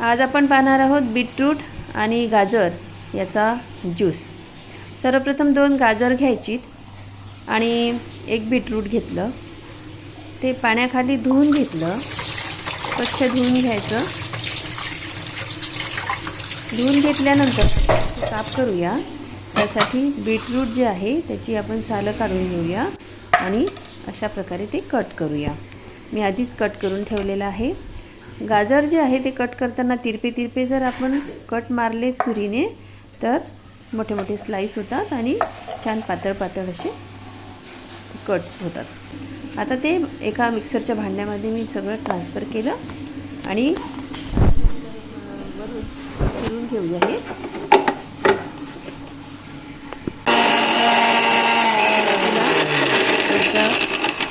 आज आपण पाहणार आहोत बीटरूट आणि गाजर याचा ज्यूस. सर्वप्रथम दोन गाजर घ्यायचीत आणि एक बीटरूट घेतलं. ते पाण्याखाली धुवून घेतलं. स्वच्छ धुवून घ्यायचं. धुवून घेतल्यानंतर साफ करूया. त्यासाठी बीटरूट जे आहे त्याची आपण सालं काढून घेऊया आणि अशा प्रकारे ते कट करूया. मी आधीच कट करून ठेवलेलं आहे. गाजर जे आहे ते कट करताना तिरपे तिरपे जर आपण कट मारले चुरीने तर मोठे मोठे स्लाईस होतात आणि छान पातळ पातळ असे कट होतात. आता ते एका मिक्सरच्या भांड्यामध्ये मी सगळं ट्रान्सफर केलं आणि फिरून घेऊया हे.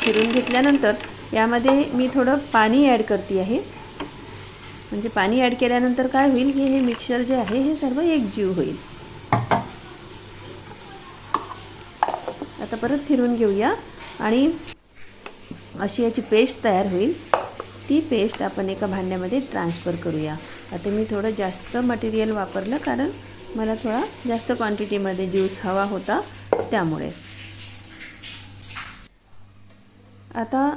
फिरून घेतल्यानंतर यामध्ये मी थोडं पाणी ॲड करते आहे. म्हणजे पाणी ॲड केल्यानंतर काय होईल? की हे मिक्सर जे आहे हे सर्व एकजीव होईल. आता परत फिरून घेऊया. आणि अशी याची पेस्ट तयार होईल. ती पेस्ट आपण एका भांड्यामध्ये ट्रान्सफर करूया. आता मी थोडं जास्त मटेरियल वापरलं कारण मला थोडा जास्त क्वांटिटीमध्ये ज्यूस हवा होता त्यामुळे. आता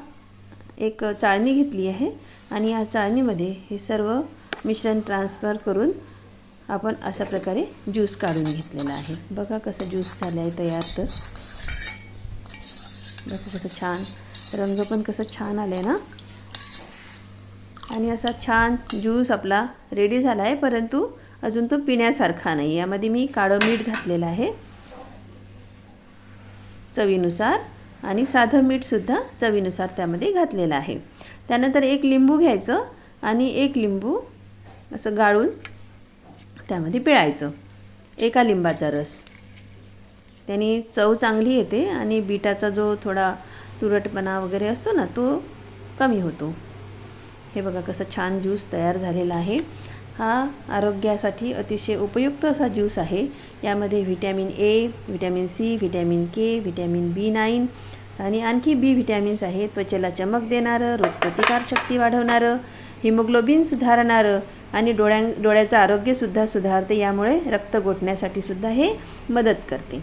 एक चाळणी घेतली आहे. आणि या चाळणीमध्ये हे सर्व मिश्रण ट्रान्सफर करून आपण अशा प्रकारे ज्यूस काढून घेतलेला आहे. बघा कसं ज्यूस झालं आहे तयार तर. बघा कसं छान. रंग पण कसं छान आलं आहे ना? आणि असा छान ज्यूस आपला रेडी झाला आहे परंतु अजून तो पिण्यासारखा नाही यामध्ये मी काळं मीठ घातलेलं आहे. चवीनुसार आणि साधं मीठसुद्धा चवीनुसार त्यामध्ये घातलेलं आहे. त्यानंतर एक लिंबू घ्यायचं आणि एक लिंबू असं गाळून त्यामध्ये पिळायचं. एका लिंबाचा रस. त्याने चव चांगली येते आणि बीटाचा जो थोडा तुरटपणा वगैरे असतो ना तो कमी होतो. हे बघा कसं छान ज्यूस तयार झालेला आहे. हा आरोग्यासाठी अतिशय उपयुक्त असा ज्यूस आहे. यामध्ये vitamin A vitamin C vitamin K vitamin B nine आणि आणखी बी व्हिटॅमिन्स आहेत. त्वचेला चमक देणारं रोगप्रतिकारशक्ती वाढवणारं हिमोग्लोबिन सुधारणारं आणि डोळ्यां डोळ्याचं आरोग्यसुद्धा सुधारते. यामुळे रक्त गोठण्यासाठी सुद्धा हे मदत करते.